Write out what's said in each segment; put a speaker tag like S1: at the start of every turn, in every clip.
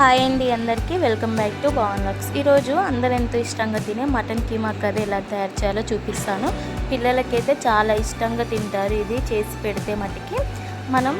S1: Hi అండి అందరికీ welcome back to Pavan Lux ఈరోజు అందరు ఎంతో ఇష్టంగా తినే మటన్ కీమా కర్రీ ఎలా తయారు చేయాలో చూపిస్తాను. పిల్లలకైతే చాలా ఇష్టంగా తింటారు ఇది చేసి పెడితే మటుకి. మనం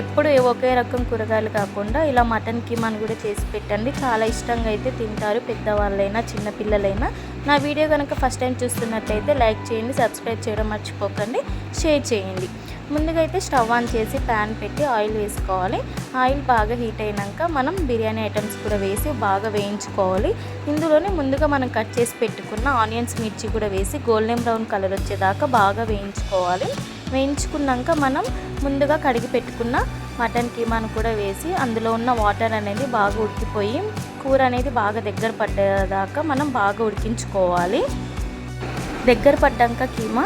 S1: ఎప్పుడు ఒకే రకం కూరగాయలు కాకుండా ఇలా మటన్ కీమాను కూడా చేసి పెట్టండి. చాలా ఇష్టంగా అయితే తింటారు పెద్దవాళ్ళైనా చిన్నపిల్లలైనా నా వీడియో కనుక ఫస్ట్ టైం చూస్తున్నట్లయితే లైక్ చేయండి సబ్స్క్రైబ్ చేయడం మర్చిపోకండి. షేర్ చేయండి. ముందుగా అయితే స్టవ్ ఆన్ చేసి ప్యాన్ పెట్టి ఆయిల్ వేసుకోవాలి. ఆయిల్ బాగా హీట్ అయినాక మనం బిర్యానీ ఐటమ్స్ కూడా వేసి బాగా వేయించుకోవాలి. ఇందులోనే ముందుగా మనం కట్ చేసి పెట్టుకున్న ఆనియన్స్ మిర్చి కూడా వేసి గోల్డెన్ బ్రౌన్ కలర్ వచ్చేదాకా బాగా వేయించుకోవాలి. వేయించుకున్నాక మనం ముందుగా కడిగి పెట్టుకున్న మటన్ కీమాను కూడా వేసి అందులో ఉన్న వాటర్ అనేది బాగా ఉడికిపోయి కూర అనేది బాగా దగ్గర పడ్డేదాకా మనం బాగా ఉడికించుకోవాలి. దగ్గర పడ్డాక కీమా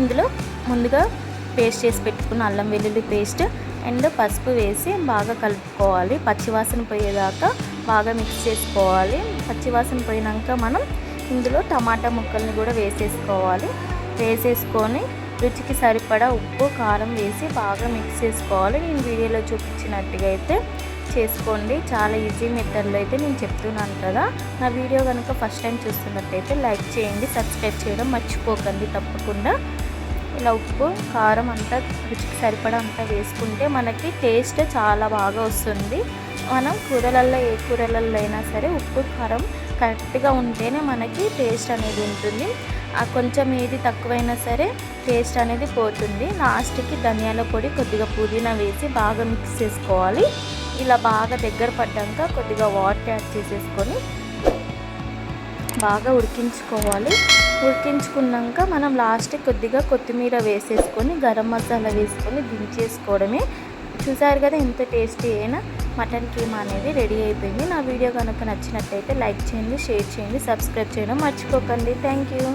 S1: ఇందులో ముందుగా పేస్ట్ చేసి పెట్టుకున్న అల్లం వెల్లుల్లి పేస్ట్ అండ్ పసుపు వేసి బాగా కలుపుకోవాలి. పచ్చివాసన పోయేదాకా బాగా మిక్స్ చేసుకోవాలి. పచ్చివాసన పోయినాక మనం ఇందులో టమాటా ముక్కల్ని కూడా వేసేసుకోవాలి. వేసేసుకొని రుచికి సరిపడా ఉప్పు కారం వేసి బాగా మిక్స్ చేసుకోవాలి. నేను వీడియోలో చూపించినట్టుగా అయితే చేసుకోండి. చాలా ఈజీ మెథడ్లో అయితే నేను చెప్తున్నాను కదా. నా వీడియో కనుక ఫస్ట్ టైం చూస్తున్నట్టయితే లైక్ చేయండి. సబ్స్క్రైబ్ చేయడం మర్చిపోకండి తప్పకుండా. ఇలా ఉప్పు కారం అంతా రుచికి సరిపడా అంతా వేసుకుంటే మనకి టేస్ట్ చాలా బాగా వస్తుంది. మనం కూరలల్లో ఏ కూరలలో అయినా సరే ఉప్పు కారం కరెక్ట్గా ఉంటేనే మనకి టేస్ట్ అనేది ఉంటుంది. ఆ కొంచెం ఏది తక్కువైనా సరే టేస్ట్ అనేది పోతుంది. లాస్ట్కి ధనియాల పొడి కొద్దిగా పుదీనా వేసి బాగా మిక్స్ చేసుకోవాలి. ఇలా బాగా దగ్గర పడ్డాక కొద్దిగా వాటర్ యాడ్ చేసేసుకొని బాగా ఉడికించుకోవాలి. ఉడికించుకున్నాక మనం లాస్ట్ కొద్దిగా కొత్తిమీర వేసేసుకొని గరం మసాలా వేసుకొని దించేసుకోవడమే. చూసారు కదా ఎంత టేస్టీ అయినా మటన్ కీమా అనేది రెడీ అయిపోయింది. నా వీడియో కనుక నచ్చినట్టయితే లైక్ చేయండి షేర్ చేయండి సబ్స్క్రైబ్ చేయడం మర్చిపోకండి. Thank you